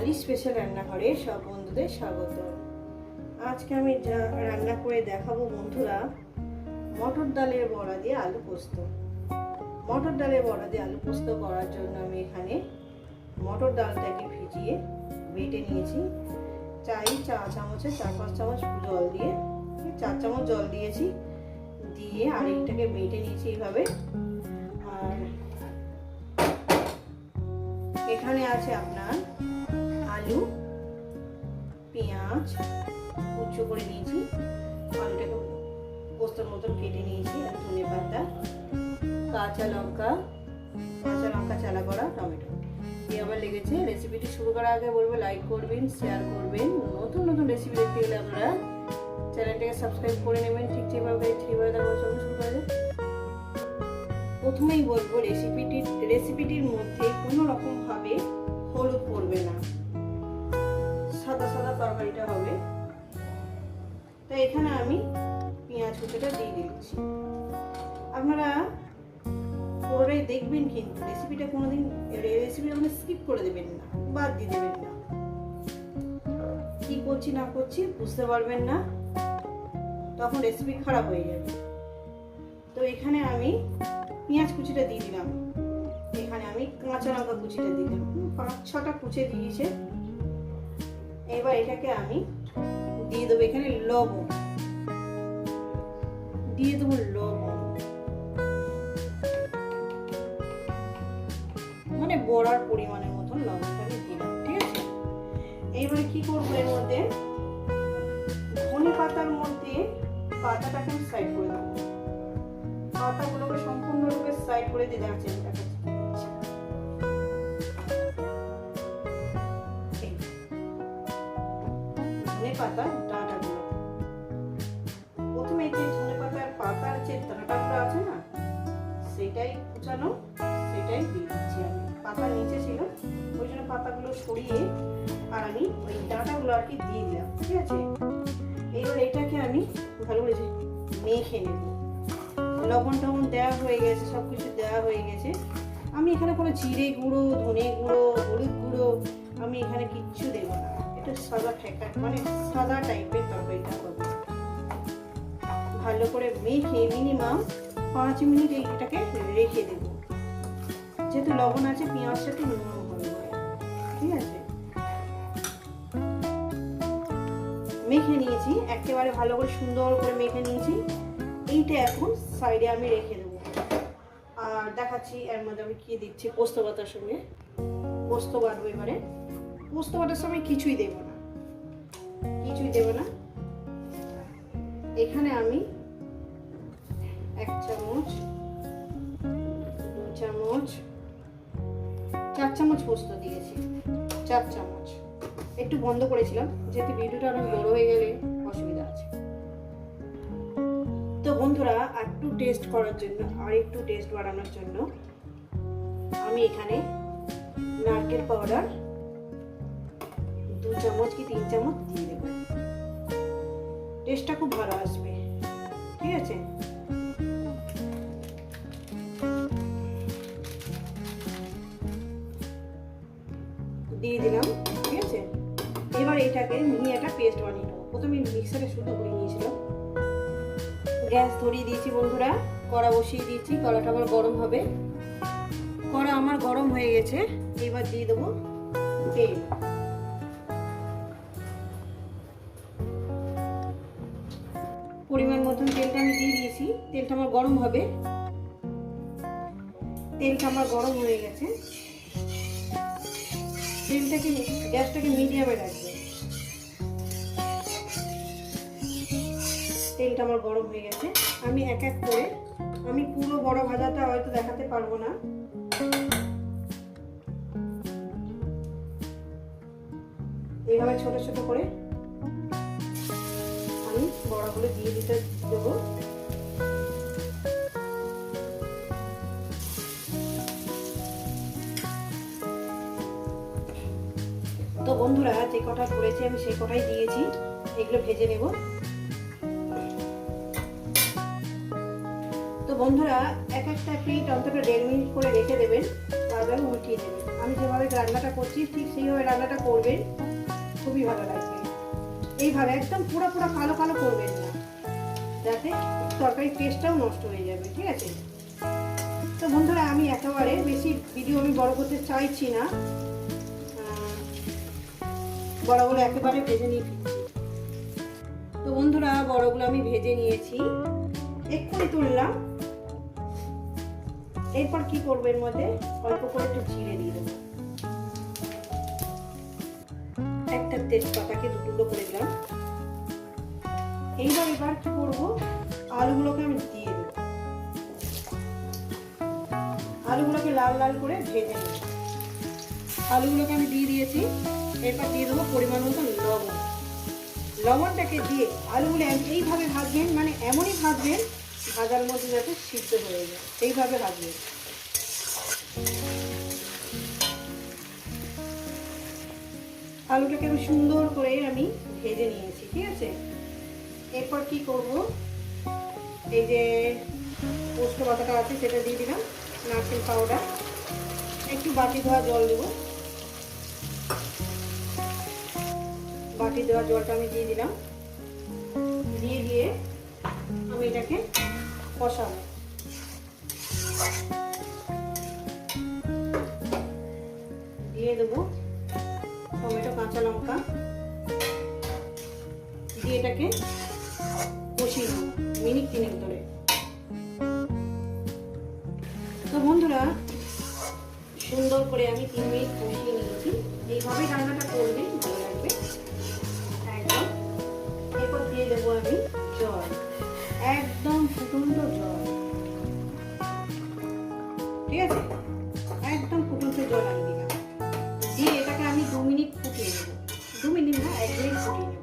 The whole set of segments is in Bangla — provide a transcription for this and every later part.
বাঙালি স্পেশাল রান্নাঘরে সব বন্ধুদের স্বাগত। আজকে আমি যা রান্না করে দেখাবো বন্ধুরা, মটর ডালের বড়া দিয়ে আলু পোস্ত। মটর ডালের বড়া দিয়ে আলু পোস্ত করার জন্য আমি এখানে মটর ডালটাকে ভিজিয়ে বেটে নিয়েছি। চাই চা চামচে, চার পাঁচ চামচ জল দিয়ে, চার চামচ জল দিয়েছি। দিয়ে আর এইটাকে বেটে নিয়েছি এইভাবে। আর এখানে আছে আপনার আলু পেঁয়াজ, কুচো করে নিয়েছি। আলুটাকে পোস্তর মতন কেটে নিয়েছি আর ধনে পাতা, কাঁচা লঙ্কা কাঁচা লঙ্কা চালা করা টমেটো। দিয়ে আবার লেগেছে রেসিপিটি। শুরু করার আগে বলব লাইক করবেন শেয়ার করবেন। নতুন নতুন রেসিপি দেখতে গেলে আপনারা চ্যানেলটাকে সাবস্ক্রাইব করে নেবেন। ঠিক ঠিকভাবে তারপর চলুন শুরু করা প্রথমেই বলব রেসিপিটির রেসিপিটির মধ্যে কোনো রকম ভাবে হলুদ পড়বে না। সাদা সাদা তরকারিটা হবে। তো এখানে আমি পেঁয়াজ কুচোটা দিয়ে দিচ্ছি। আপনারা পুরোটাই দেখবেন কিন্তু রেসিপিটা কোনোদিন রেসিপিটা মানে স্কিপ করে দেবেন না, বাদ দিয়ে দেবেন না। কি করছি না করছি বুঝতে পারবেন না, তখন রেসিপি খারাপ হয়ে যাবে। তো এখানে আমি পেঁয়াজ কুচিটা দিয়ে দিলাম। এখানে আমি কাঁচা লঙ্কা কুচিটা দিলাম। পাঁচ ছটা কুচে দিয়েছে। এবার এটাকে আমি দিয়ে দেবো এখানে লবণ। দিয়ে দেবো লবণ। মানে বড়ার পরিমাণের মতন লবণটা আমি দিলাম ঠিক আছে? এইবারে কি করব এর মধ্যে? ধনে পাতার মধ্যে পাতাটাকে আমি সাইড করে দেবো। পাতাগুলোকে সম্পূর্ণরূপে সাইড করে দিয়ে দেখাচ্ছি আমি কুচানো সেটাই দিয়ে দিচ্ছি আমি। পাতা নিচে ছিল, ওই জন্য পাতাগুলো সরিয়ে আর আমি ওই ডাঁটাগুলো আর কি দিয়ে দিলাম, ঠিক আছে? এইবার এটাকে আমি ভালো করে মেখে নেব। লবণ টবণ দেওয়া হয়ে গেছে, সব কিছু দেওয়া হয়ে গেছে। আমি এখানে কোনো জিরে গুঁড়ো, ধনে গুঁড়ো, হলুদ গুঁড়ো আমি এখানে কিচ্ছু দেবো না। এটা সাদা ঠেকা মানে সাদা টাইপের তরকারিটা হবে ভালো করে মেখে মিনিমাম পাঁচ মিনিট এইটাকে রেখে দেবো। যেহেতু লবণ আছে পেঁয়াজটা একটু হবে ঠিক আছে? মেখে নিয়েছি, একেবারে ভালো করে সুন্দর করে মেখে নিয়েছি। এইটা এখন সাইডে আমি রেখে দেবো। আর দেখাচ্ছি, এর মধ্যে আমি কি দিচ্ছি, পোস্ত বাটার সঙ্গে। পোস্ত বাটবো এবারে। পোস্ত বাটার সময় কিছুই দেব না। কিছুই দেব না। এখানে আমি এক চামচ দু চামচ, চার চামচ পোস্ত দিয়েছি, চার চামচ। একটু বন্ধ করেছিলাম, যেহেতু ভিডিওটা অনেক বড় হয়ে গেলে অসুবিধা আছে। তো বন্ধুরা, একটু টেস্ট করার জন্য, আর একটু টেস্ট বাড়ানোর জন্য, আমি এখানে নারকেল পাউডার দু চামচ কি তিন চামচ দিয়ে দেবো। টেস্টটা খুব ভালো আসবে, ঠিক আছে? দিয়ে দিলাম, ঠিক আছে? এবার এটাকে নিয়ে একটা পেস্ট বানিয়ে নেব। প্রথমে মিক্সারে শুদ্ধ করে নিয়েছিলাম। গ্যাস ধরিয়ে দিয়েছি বন্ধুরা, কড়া বসিয়ে দিয়েছি, কড়াটা আবার গরম হবে। কড়া আমার গরম হয়ে গেছে, এবার দিয়ে দেবো তেল। পরিমাণ মতন তেলটা আমি দিয়ে দিয়েছি, তেলটা আমার গরম হবে। তেলটা আমার গরম হয়ে গেছে। তেলটাকে গ্যাসটাকে মিডিয়ামে রাখবে। তেলটা আমার গরম হয়ে গেছে। আমি এক এক করে আমি পুরো বড় ভাজাটা হয়তো দেখাতে পারব না। এইভাবে ছোট ছোট করে আমি বড়াগুলো দিয়ে দিতে দেবো। তো বন্ধুরা, যে কটা করেছি আমি সেই কটাই দিয়েছি। এগুলো ভেজে নেব। তো বন্ধুরা, এক একটা প্লেট অন্তত দেড় মিনিট করে রেখে দেবেন, তারপরে উল্টিয়ে দেবেন। আমি যেভাবে রান্নাটা করছি, ঠিক সেইভাবে রান্নাটা করবেন। খুবই ভালো লাগবে। এইভাবে একদম পুরো পুরো কালো কালো করবেন না। যাতে তরকারির টেস্টটাও নষ্ট হয়ে যাবে, ঠিক আছে? তো বন্ধুরা, আমি একেবারে বেশি ভিডিও আমি বড় করতে চাইছি না। বড়গুলো একেবারে ভেজে নিয়ে ফিরছি তো বন্ধুরা, বড়গুলো আমি ভেজে নিয়েছি। এক্ষুনি তুললাম। এরপর কি করব এর মধ্যে? অল্প করে একটু জিরে দিয়ে দেবো। একটা তেজপাতাকে দুটো করে দিলাম। এইবার এবার কি করব? আলুগুলোকে আমি দিয়ে দেবো। আলুগুলোকে লাল লাল করে ভেজে নেব। আলুগুলোকে আমি দিয়ে দিয়েছি। এরপর দিয়ে দেবো পরিমাণ মতো লবণ। লবণটাকে দিয়ে আলুগুলো এইভাবে ভাজবেন মানে এমনই ভাজবেন, ভাজার মধ্যে যাতে সিদ্ধ হয়ে যায়। এইভাবে ভাজবেন। আলুটাকে আমি সুন্দর করে আমি ভেজে নিয়েছি, ঠিক আছে? এরপর কি করব? এই যে পোস্ত পাতাটা আছে, সেটা দিয়ে দিলাম, নারকেল পাউডার। একটু বাটি ধোয়া জল দেবো। বাটি দেওয়া জলটা আমি দিয়ে দিলাম। দিয়ে দিয়ে আমি এটাকে কষাবো। দিয়ে দেবো টমেটো, কাঁচা লঙ্কা। দিয়ে এটাকে কষিয়ে নেব মিনিট তিনেক ধরে। তো বন্ধুরা, সুন্দর করে আমি তিন মিনিট কষিয়ে নিয়েছি। এইভাবে রান্নাটা করবে দিয়ে দেবো আমি জল। একদম ফুটন্ত জল। ঠিক আছে? একদম ফুটন্ত জল আমি দিলাম। দিয়ে এটাকে আমি দু মিনিট ফুটিয়ে নেব। দু মিনিট না, এক মিনিট ফুটিয়ে নেব।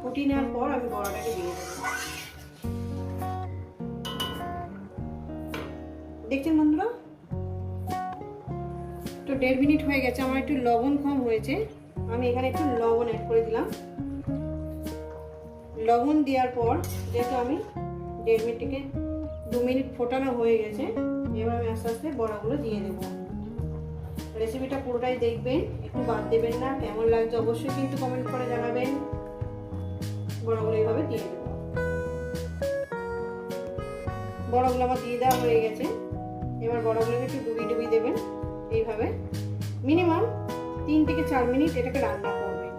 ফুটিয়ে নেওয়ার পর আমি বড়াটাকে দিয়ে দেবো। দেখছেন বন্ধুরা? তো দেড় মিনিট হয়ে গেছে, আমার একটু লবণ কম হয়েছে। আমি এখানে একটু লবণ অ্যাড করে দিলাম। লবণ দেওয়ার পর যেহেতু আমি দেড় মিনিট থেকে দু মিনিট ফোটানো হয়ে গেছে, এবার আমি আস্তে আস্তে বড়াগুলো দিয়ে দেবো। রেসিপিটা পুরোটাই দেখবেন, একটু বাদ দেবেন না, কেমন লাগছে অবশ্যই কিন্তু কমেন্ট করে জানাবেন। বড়াগুলো এইভাবে দিয়ে দেবো। বড়াগুলো আমার দিয়ে দেওয়া হয়ে গেছে। এবার বড়াগুলোকে একটু ডুবি ডুবি দেবেন। এইভাবে মিনিমাম তিন থেকে চার মিনিট এটাকে রান্না করবেন।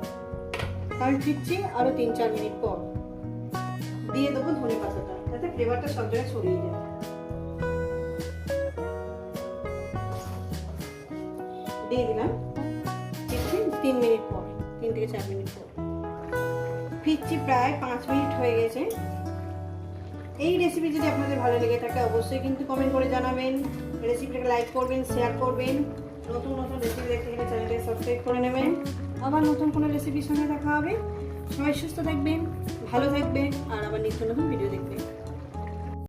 আমি ফিরছি আরও তিন চার মিনিট পর। দিয়ে দেবো ধনে পাতাটা, যাতে ফ্লেভারটা সব জায়গায় ছড়িয়ে যায়। দিয়ে দিলাম তিন মিনিট পর, তিন থেকে চার মিনিট পর। ফিরছি প্রায় পাঁচ মিনিট হয়ে গেছে। এই রেসিপি যদি আপনাদের ভালো লেগে থাকে, অবশ্যই কিন্তু কমেন্ট করে জানাবেন। রেসিপিটাকে লাইক করবেন শেয়ার করবেন। নতুন নতুন রেসিপি দেখতে গেলে চ্যানেলটাকে সাবস্ক্রাইব করে নেবেন। আবার নতুন কোনো রেসিপির সঙ্গে দেখা হবে। সবাই সুস্থ থাকবেন। ভালো থাকবে আর আমার নিত্য নতুন ভিডিও দেখবেন